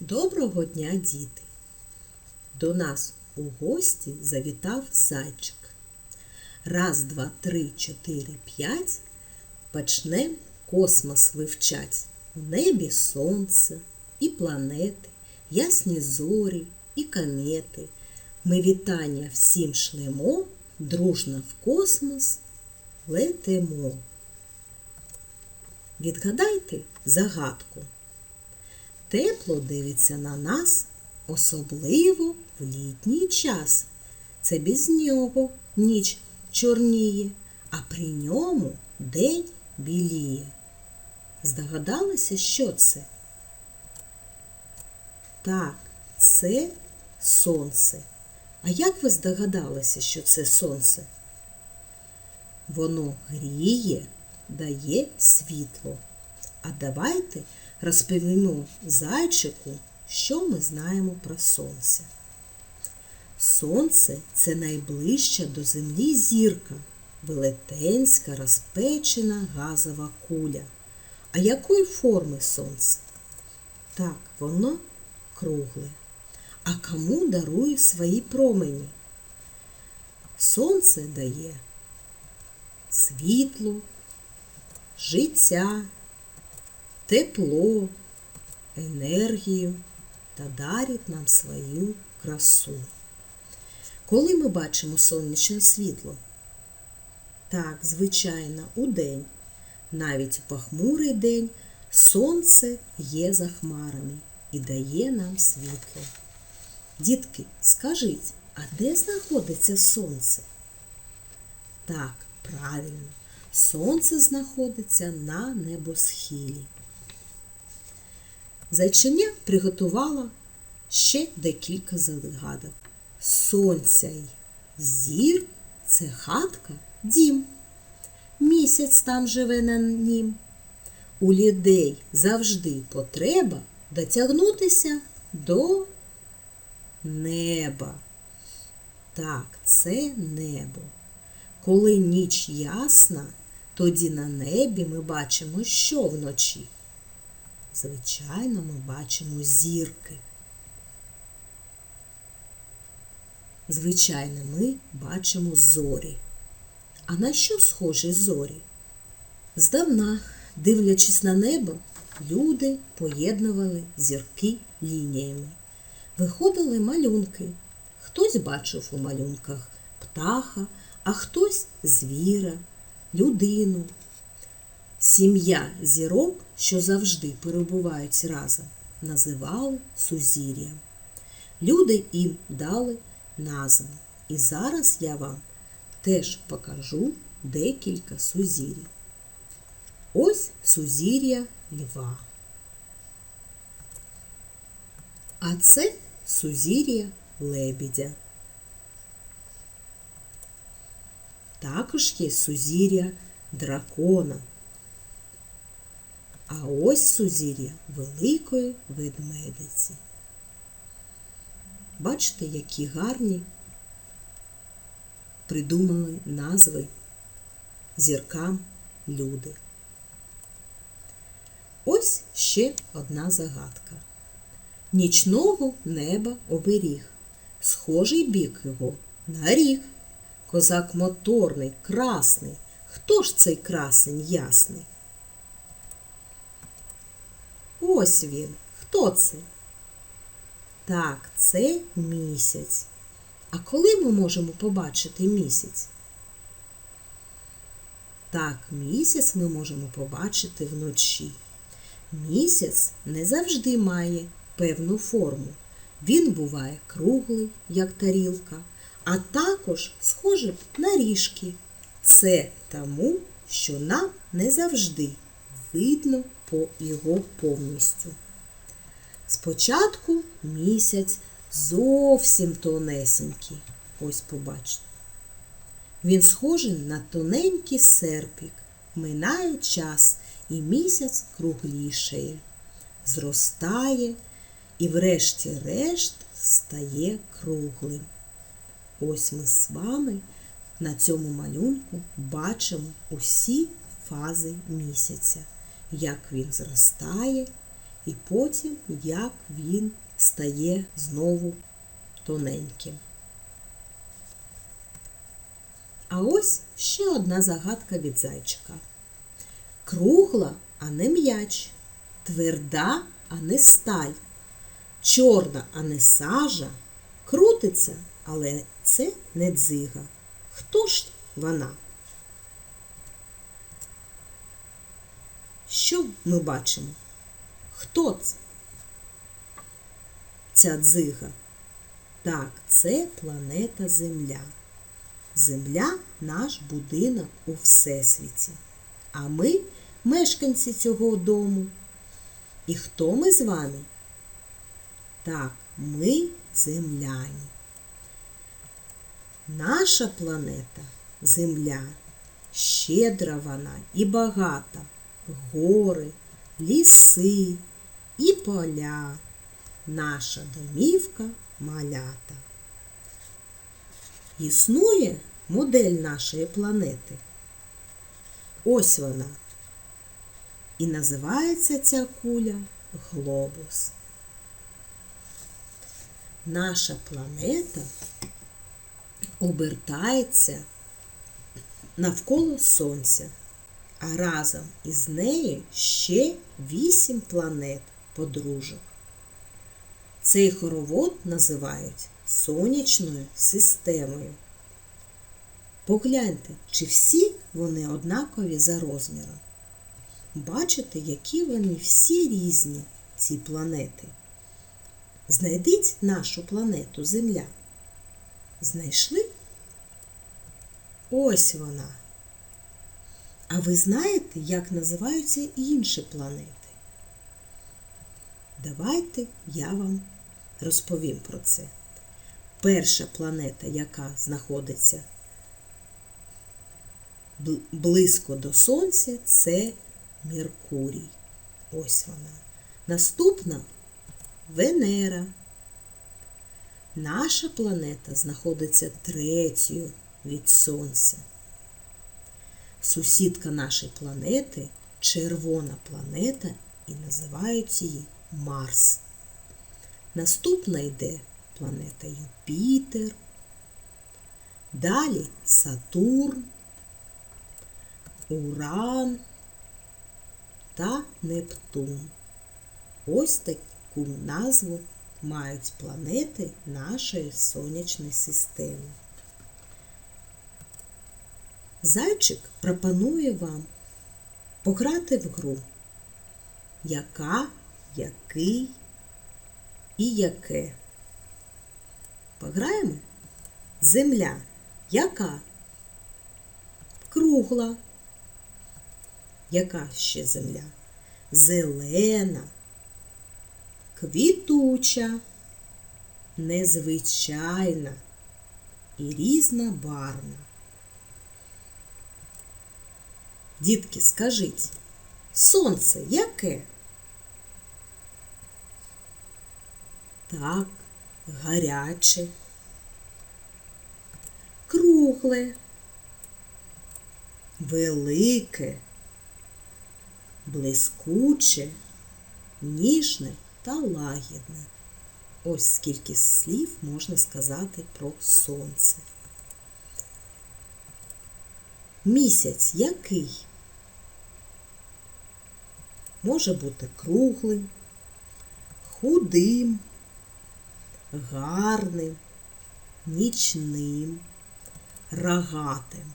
Доброго дня, діти! До нас у гості завітав зайчик. Раз, два, три, чотири, п'ять. Почнем космос вивчать. В небі сонце і планети, ясні зорі і комети. Ми вітання всім шлемо, дружно в космос летимо. Відгадайте загадку. Тепло дивиться на нас, особливо в літній час. Це без нього ніч чорніє, а при ньому день біліє. Здогадалися, що це? Так, це сонце. А як ви здогадалися, що це сонце? Воно гріє, дає світло. А давайте розповімо зайчику, що ми знаємо про сонце. Сонце це найближча до землі зірка, велетенська розпечена газова куля. А якої форми сонце? Так, воно кругле. А кому дарує свої промені? Сонце дає світло, життя, тепло, енергію та дарить нам свою красу. Коли ми бачимо сонячне світло? Так, звичайно, у день. Навіть у похмурий день сонце є за хмарами і дає нам світло. Дітки, скажіть, а де знаходиться сонце? Так, правильно, сонце знаходиться на небосхилі. Зайчиня приготувала ще декілька загадок. Сонця й зір це хатка дім. Місяць там живе на нім. У людей завжди потреба дотягнутися до неба. Так, це небо. Коли ніч ясна, тоді на небі ми бачимо, що вночі. Звичайно, ми бачимо зірки. Звичайно, ми бачимо зорі. А на що схожі зорі? Здавна, дивлячись на небо, люди поєднували зірки лініями. Виходили малюнки. Хтось бачив у малюнках птаха, а хтось звіра, людину. Сім'я зірок, що завжди перебувають разом, називали сузір'ям. Люди їм дали назву. І зараз я вам теж покажу декілька сузір'їв. Ось сузір'я льва. А це сузір'я лебідя. Також є сузір'я дракона. А ось сузір'я великої ведмедиці. Бачите, які гарні придумали назви зіркам люди. Ось ще одна загадка. Нічного неба оберіг, схожий бік його на ріг. Козак моторний, красний. Хто ж цей красень ясний? Ось він. Хто це? Так, це місяць. А коли ми можемо побачити місяць? Так, місяць ми можемо побачити вночі. Місяць не завжди має певну форму. Він буває круглий, як тарілка, а також схожий на ріжки. Це тому, що нам не завжди видно по його повністю. Спочатку місяць зовсім тонесенький. Ось побачите. Він схожий на тоненький серпік. Минає час і місяць круглішає, зростає і, врешті-решт, стає круглим. Ось ми з вами на цьому малюнку бачимо усі фази місяця, як він зростає і потім як він стає знову тоненьким. А ось ще одна загадка від зайчика. Кругла, а не м'яч, тверда, а не сталь, чорна, а не сажа, крутиться, але це не дзига. Хто ж вона? Що ми бачимо? Хто це? Ця дзига? Так, це планета Земля. Земля наш будинок у Всесвіті. А ми мешканці цього дому. І хто ми з вами? Так, ми земляні. Наша планета Земля щедра вона і багата, гори, ліси і поля. Наша домівка малята. Існує модель нашої планети. Ось вона. І називається ця куля глобус. Наша планета обертається навколо Сонця, а разом із нею ще вісім планет подружок. Цей хоровод називають сонячною системою. Погляньте, чи всі вони однакові за розміром. Бачите, які вони всі різні, ці планети. Знайдіть нашу планету Земля. Знайшли? Ось вона. А ви знаєте, як називаються інші планети? Давайте я вам розповім про це. Перша планета, яка знаходиться близько до Сонця, це Меркурій. Ось вона. Наступна Венера. Наша планета знаходиться третьою від Сонця. Сусідка нашої планети червона планета і називають її Марс. Наступна йде планета Юпітер. Далі Сатурн, Уран та Нептун. Ось таку назву мають планети нашої сонячної системи. Зайчик пропонує вам пограти в гру. Яка, який і яке. Пограємо? Земля яка? Кругла. Яка ще земля? Зелена, квітуча, незвичайна і різнобарвна. Дітки, скажіть, сонце яке? Так, гаряче, кругле, велике, блискуче, ніжне та лагідне. Ось скільки слів можна сказати про сонце. Місяць який? Може бути круглим, худим, гарним, нічним, рогатим.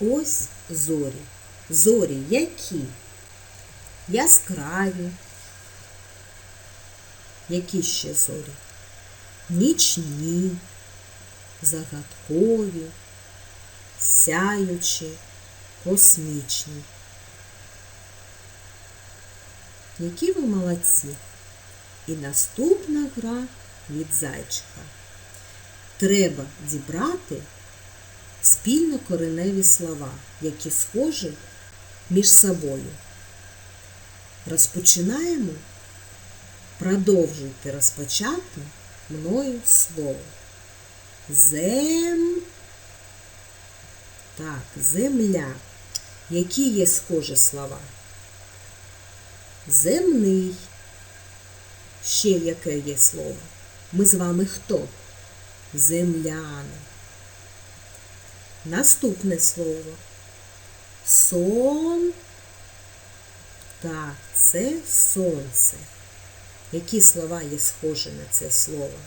Ось зорі. Зорі які? Яскраві. Які ще зорі? Нічні, загадкові, сяючі, космічні. Які ви молодці! І наступна гра від зайчика. Треба дібрати спільно кореневі слова, які схожі між собою. Розпочинаємо. Продовжуйте розпочати мною слово. Зем. Так, земля. Які є схожі слова? Земний, ще яке є слово? Ми з вами хто? Земляни. Наступне слово. Сон. Так, це сонце. Які слова є схожі на це слово?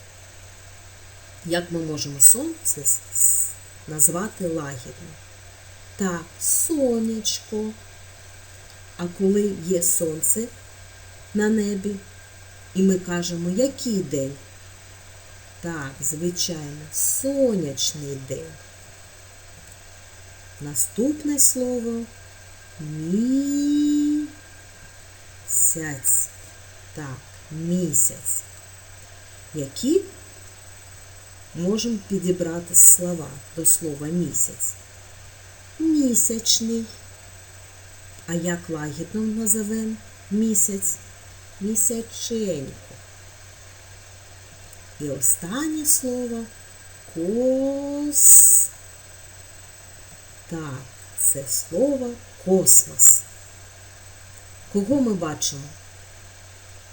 Як ми можемо сонце назвати лагідно? Так, сонечко. А коли є сонце на небі, і ми кажемо, який день? Так, звичайно, сонячний день. Наступне слово місяць. Так, місяць. Які можемо підібрати слова до слова місяць? Місячний. А як лагідно назовемо місяць? Місяченько. І останнє слово кос. Так, це слово космос. Кого ми бачимо?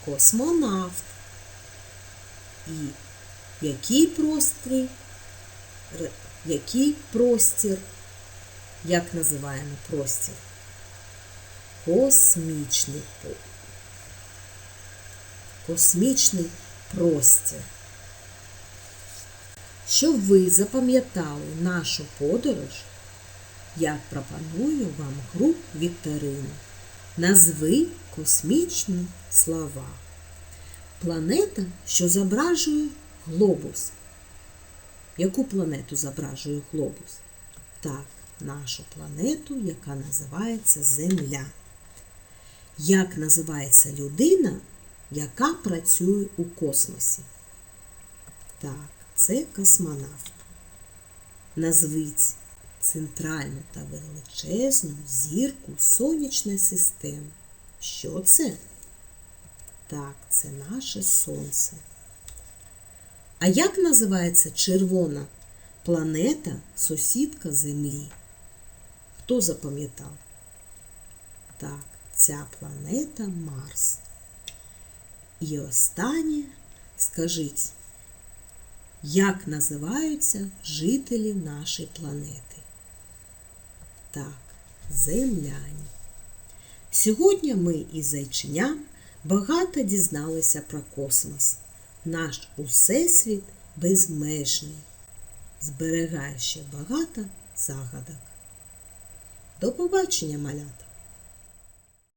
Космонавт. І який прострій, який простір, як називаємо простір? Космічний космічний простір. Щоб ви запам'ятали нашу подорож, я пропоную вам гру вікторину. Назви космічні слова. Планета, що зображує глобус. Яку планету зображує глобус? Так, нашу планету, яка називається Земля. Як називається людина, яка працює у космосі? Так, це космонавт. Назвіть центральну та величезну зірку сонячної системи. Що це? Так, це наше сонце. А як називається червона планета, сусідка Землі? Хто запам'ятав? Так, ця планета Марс. І останнє скажіть, як називаються жителі нашої планети? Так, земляні. Сьогодні ми із зайченям багато дізналися про космос. Наш усесвіт безмежний, зберігає ще багато загадок. До побачення, малята!